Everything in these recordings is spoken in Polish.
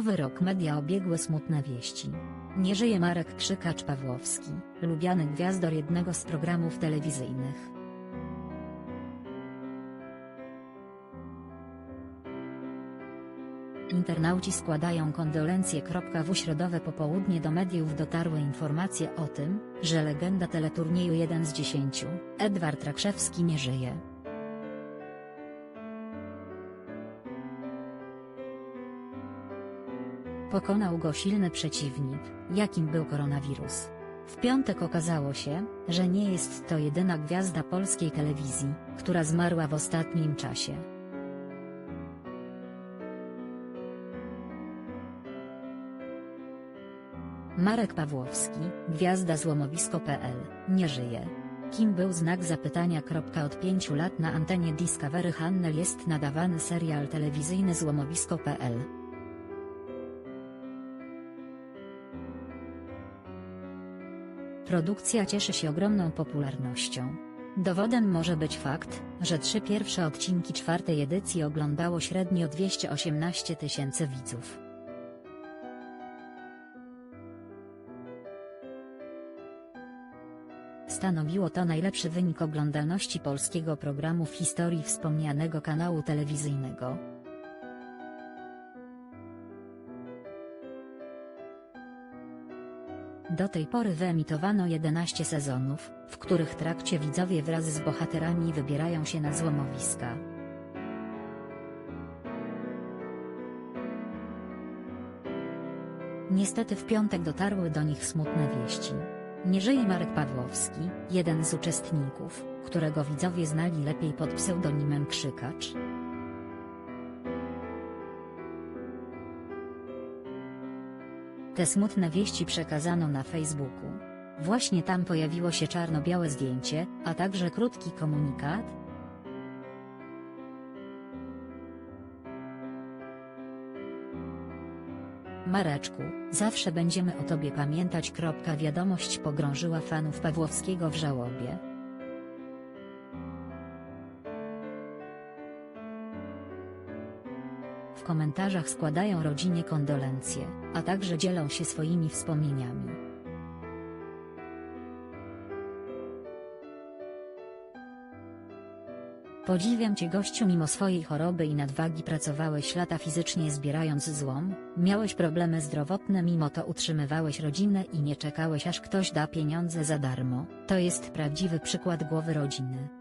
Nowy rok media obiegły smutne wieści. Nie żyje Marek Krzykacz-Pawłowski, lubiany gwiazdor jednego z programów telewizyjnych. Internauci składają kondolencje. W środowe popołudnie do mediów dotarły informacje o tym, że legenda teleturnieju 1 z 10, Edward Rakrzewski nie żyje. Pokonał go silny przeciwnik, jakim był koronawirus. W piątek okazało się, że nie jest to jedyna gwiazda polskiej telewizji, która zmarła w ostatnim czasie. Marek Pawłowski, gwiazda złomowisko.pl, nie żyje. Kim był znak zapytania. Od pięciu lat na antenie Discovery Channel jest nadawany serial telewizyjny złomowisko.pl. Produkcja cieszy się ogromną popularnością. Dowodem może być fakt, że trzy pierwsze odcinki czwartej edycji oglądało średnio 218 tysięcy widzów. Stanowiło to najlepszy wynik oglądalności polskiego programu w historii wspomnianego kanału telewizyjnego. Do tej pory wyemitowano 11 sezonów, w których trakcie widzowie wraz z bohaterami wybierają się na złomowiska. Niestety w piątek dotarły do nich smutne wieści. Nie żyje Marek Pawłowski, jeden z uczestników, którego widzowie znali lepiej pod pseudonimem Krzykacz. Te smutne wieści przekazano na Facebooku. Właśnie tam pojawiło się czarno-białe zdjęcie, a także krótki komunikat, Mareczku, zawsze będziemy o tobie pamiętać. Wiadomość pogrążyła fanów Pawłowskiego w żałobie. W komentarzach składają rodzinie kondolencje, a także dzielą się swoimi wspomnieniami. Podziwiam cię gościu mimo swojej choroby i nadwagi pracowałeś lata fizycznie zbierając złom, miałeś problemy zdrowotne mimo to utrzymywałeś rodzinę i nie czekałeś aż ktoś da pieniądze za darmo, to jest prawdziwy przykład głowy rodziny.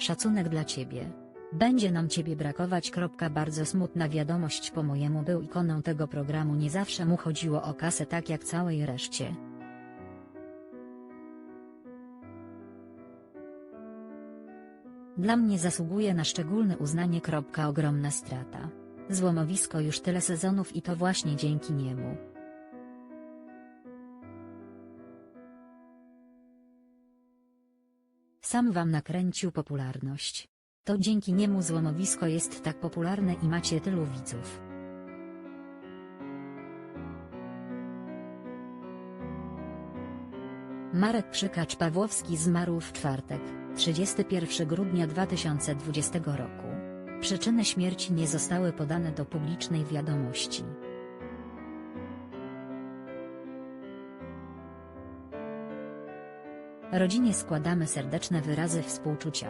Szacunek dla ciebie. Będzie nam ciebie brakować. Bardzo smutna wiadomość po mojemu był ikoną tego programu nie zawsze mu chodziło o kasę tak jak całej reszcie. Dla mnie zasługuje na szczególne uznanie. Ogromna strata. Złomowisko już tyle sezonów i to właśnie dzięki niemu. Sam wam nakręcił popularność. To dzięki niemu złomowisko jest tak popularne i macie tylu widzów. Marek Przykacz-Pawłowski zmarł w czwartek. 31 grudnia 2020 roku. Przyczyny śmierci nie zostały podane do publicznej wiadomości. Rodzinie składamy serdeczne wyrazy współczucia.